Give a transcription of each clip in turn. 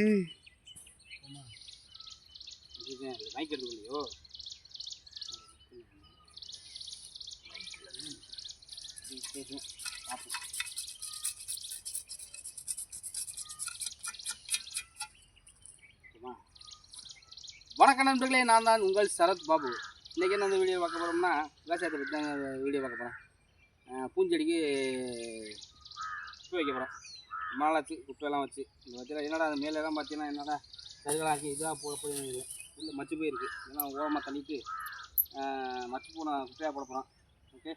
ம். மைக் எடுத்துக்கலையோ பார்ப்போம்? வணக்கம் நண்பர்களே நான் தான் உங்கள் சரத் பாபு. இன்றைக்கி என்ன வீடியோ பார்க்க போகிறோம்னா விவசாயத்தை பற்றி தான் வீடியோ பார்க்க போகிறோம் பூஞ்செடிக்கு குப்பை வைக்க போகிறோம் மாலாச்சு குப்பையெல்லாம் வச்சு. இந்த வச்சுல என்னடா அது மேலெல்லாம் பார்த்தீங்கன்னா என்னடா கருகலாம் இதாக போட போய் இல்லை மச்சு போயிருக்கு. இதெல்லாம் ஓரமாக தள்ளிட்டு மச்சு போன குப்பையாக போட போகிறோம் ஓகே?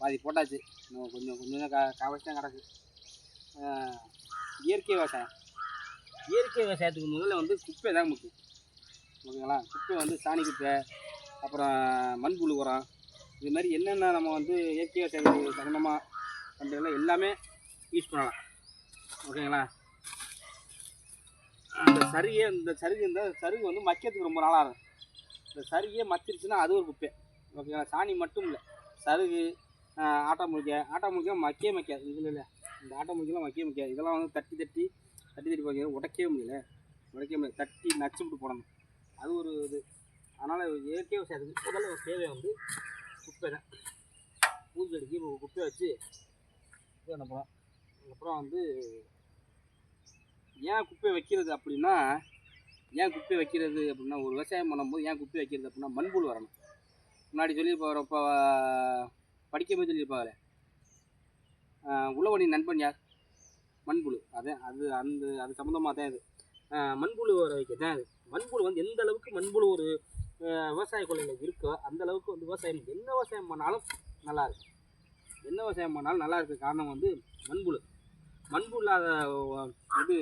பாதி போட்டாச்சு. இன்னும் கொஞ்சம் கொஞ்சம் கா காவச்சு தான் கிடக்கு இயற்கை விவசாயம். இயற்கை விவசாயத்துக்கு முதல்ல வந்து குப்பை தான் முக்கியம். ஓகேங்களா? குப்பை வந்து சாணி குப்பை அப்புறம் மண்புழு உரம் இது மாதிரி என்னென்ன நம்ம வந்து இயற்கை விவசாயத்துக்கு தகுந்தமாக பண்ணுறதுல எல்லாமே யூஸ் பண்ணலாம். ஓகேங்களா? அந்த சருகே இந்த சருகு இந்த சருகு வந்து மக்கிறதுக்கு ரொம்ப நாளாக இருக்கும் இந்த சருகே மச்சிருச்சுன்னா அது ஒரு குப்பை. ஓகேங்களா? சாணி மட்டும் இல்லை. சருகு ஆட்டா முழிக்க. ஆட்டா முழிக்க மக்கே மக்காது இதில் இல்லை. இந்த ஆட்டா முழிக்கலாம் மக்கே மக்காது இதெல்லாம் வந்து தட்டி தட்டி தட்டி தட்டி பார்க்க உடைக்கவே முடியல. உடைக்க முடியல. தட்டி நச்சு விட்டு போடணும். அது ஒரு இது. அதனால் இயற்கை விவசாயத்துக்கு முதல்ல ஒரு தேவை வந்து குப்பை தான். பூஞ்செடிக்கு குப்பையை வச்சு இது என்ன பண்ணலாம் அதுக்கப்புறம் வந்து ஏன் குப்பை வைக்கிறது அப்படின்னா ஏன் குப்பை வைக்கிறது அப்படின்னா ஒரு விவசாயம் பண்ணும்போது ஏன் குப்பை வைக்கிறது அப்படின்னா மண்புழு வரணும். முன்னாடி சொல்லி இப்போ இப்போ படிக்கும்போது சொல்லியிருப்பாங்களே உழவனின் நண்பன் யார்? மண்புழு அதான் அது அந்த அது சம்மந்தமாக தான் இது. மண்புழு வர வைக்க தான் அது மண்புழு வந்து எந்த அளவுக்கு மண்புழு ஒரு விவசாய கொள்கையில் இருக்கோ அந்த அளவுக்கு வந்து விவசாயம் என்ன விவசாயம் பண்ணாலும் நல்லா இருக்கும் என்ன விவசாயம் பண்ணாலும் நல்லா இருக்க. காரணம் வந்து மண்புழு மண்புழு இல்லாத இது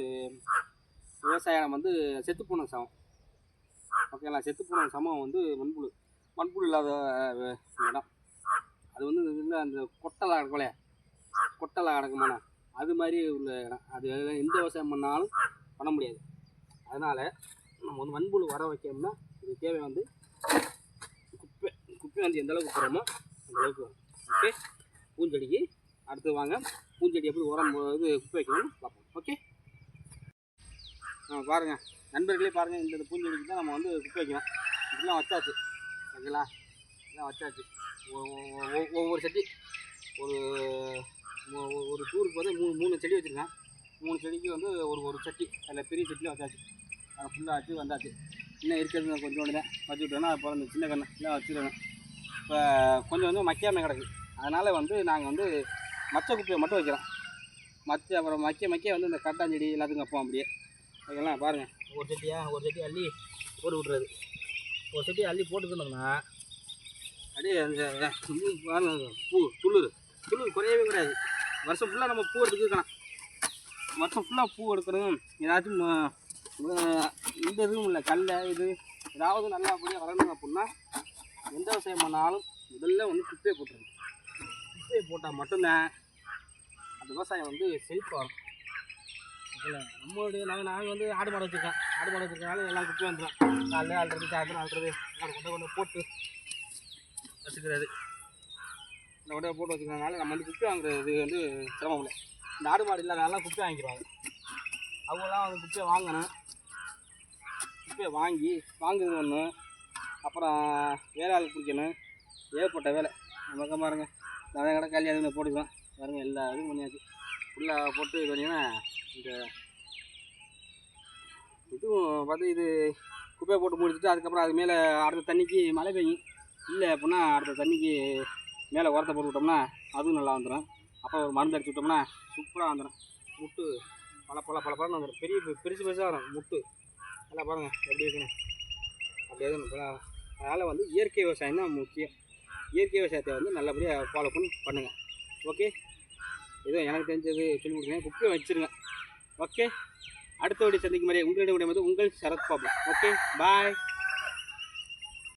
விவசாயம் வந்து செத்துப்போன சமம். ஓகேங்களா? செத்துப்போன சமம் வந்து மண்புழு. மண்புழு இல்லாத இடம். அது வந்து இல்லை அந்த கொட்டலாக கிடக்கலையா கொட்டலை கிடக்குமாண்ணா அது மாதிரி உள்ள இடம். அது எந்த விவசாயம் பண்ணாலும் பண்ண முடியாது. அதனால் நம்ம வந்து மண்புழு வர வைக்கணும்னா இது தேவை வந்து குப்பை. குப்பை வந்து எந்த அளவுக்கு போகிறோமோ அந்த அளவுக்கு வரும். ஓகே? பூஞ்செடிக்கு அடுத்து வாங்க. பூஞ்செடி எப்படி உரம் இது குப்பை வைக்கணும்னு பார்ப்போம். ஓகே ஆ பாருங்கள் நண்பர்களே பாருங்கள் இந்த பூஞ்செடிக்கு தான் நம்ம வந்து குப்பை வைக்கணும். இப்படிலாம் வச்சாச்சு. ஓகேங்களா? இதெல்லாம் வச்சாச்சு. ஒவ்வொரு செடி. ஒரு ஒரு டூருக்கு வந்து மூணு மூணு செடி வச்சுருக்கேன் மூணு செடிக்கு வந்து ஒரு ஒரு சட்டி. அதில் பெரிய செட்டியில் வச்சாச்சு. அதை ஃபுல்லாக வச்சு வந்தாச்சு. இன்னும் இருக்கிறது கொஞ்சோண்டு தான் வச்சுக்கிட்டோன்னா அப்புறம் இந்த சின்ன கண்ணை எல்லாம் வச்சுருவேன் இப்போ கொஞ்சம் வந்து மக்கியாமல் கிடக்கு. அதனால் வந்து நாங்கள் வந்து மச்ச குப்பையை மட்டும் வைக்கிறோம் மச்ச அப்புறம் மக்கிய மக்கிய வந்து இந்த கட்டாஞ்செடி எல்லாத்துக்கும் வைப்போம் அப்படியே. ஓகேங்களா பாருங்கள் ஒரு செட்டியா ஒரு செட்டி அள்ளி போட்டு விட்றது ஒரு செட்டி அள்ளி போட்டுக்கணும்னா அப்படியே அந்த பூ பாருங்க, பூ துளிர் துளிர் குறையவே குறையாது. வருஷம் ஃபுல்லாக நம்ம பூ எடுத்துக்க இருக்கலாம். வருஷம் ஃபுல்லாக பூ எடுக்கணும். ஏதாச்சும் இந்த இதுவும் இல்லை கடல இது ஏதாவது நல்லபடியாக வளரணும் அப்படின்னா எந்த விவசாயம் பண்ணாலும் முதல்ல வந்து குப்பையை போட்டுருங்க. குப்பையை போட்டால் மட்டும்தான் அந்த விவசாயம் வந்து செழிப்பாக இருக்கும். ஓகேங்களா? நம்மளுடைய நாங்கள் நாங்கள் வந்து ஆடு மாடு வச்சுருக்கோம் ஆடு மாடு வச்சுருக்கனால எல்லாம் குட்டி வந்துடும் காலையில் ஆள்றது சாயந்தரம் ஆள்றது அதை கொண்டு கொண்டு போட்டு வச்சுக்கிறது. இந்த கொண்டு போட்டு வச்சுக்கிறதுனால நம்ம வந்து குப்பை வாங்குறது வந்து சிரமம் இல்லை இந்த ஆடு மாடு இல்லாதனால குப்பை வாங்கிடுவாங்க. அவங்களாம் வந்து குப்பையை வாங்கணும். குப்பையை வாங்கி வாங்குறது ஒன்று அப்புறம் வேலை ஆள் பிடிக்கணும் ஏகப்பட்ட வேலை. நம்ம பாருங்கள் நிறைய கடை கல்யாணம் அதுன்னு போட்டுக்கலாம். பாருங்கள் எல்லா இதுவும் பண்ணியாச்சு. ஃபுல்லாக போட்டு இது பண்ணிங்கன்னா இந்த இதுவும் பார்த்து இது குப்பையை போட்டு முடிச்சுட்டு அதுக்கப்புறம் அது மேலே அடுத்த தண்ணிக்கு மழை பெய்யும். இல்லை அப்படின்னா அடுத்த தண்ணிக்கு மேலே உரத்தை போட்டு விட்டோம்னா அதுவும் நல்லா வந்துடும். அப்போ ஒரு மருந்து அடிச்சு விட்டோம்னா சூப்பராக வந்துடும். முட்டு பல பல பல பழம் வந்துடும். பெரிய பெ- பெருசு பெருசாக வரும். முட்டு. நல்லா பாருங்கள் எப்படி இருக்குன்னு. அப்படியே தான் அதனால் வந்து இயற்கை விவசாயம் தான் முக்கியம். இயற்கை விவசாயத்தை வந்து நல்லபடியாக ஃபாலோ பண்ணி பண்ணுங்கள் ஓகே ஏதோ எனக்கு தெரிஞ்சது சொல்லி கொடுக்குறேன். குப்பையை வச்சுருங்க. ஓகே அடுத்த வீடியோ சந்திக்கும் மாதிரி உங்களிடம் வந்து உங்கள் சரத் பாபு. Okay bye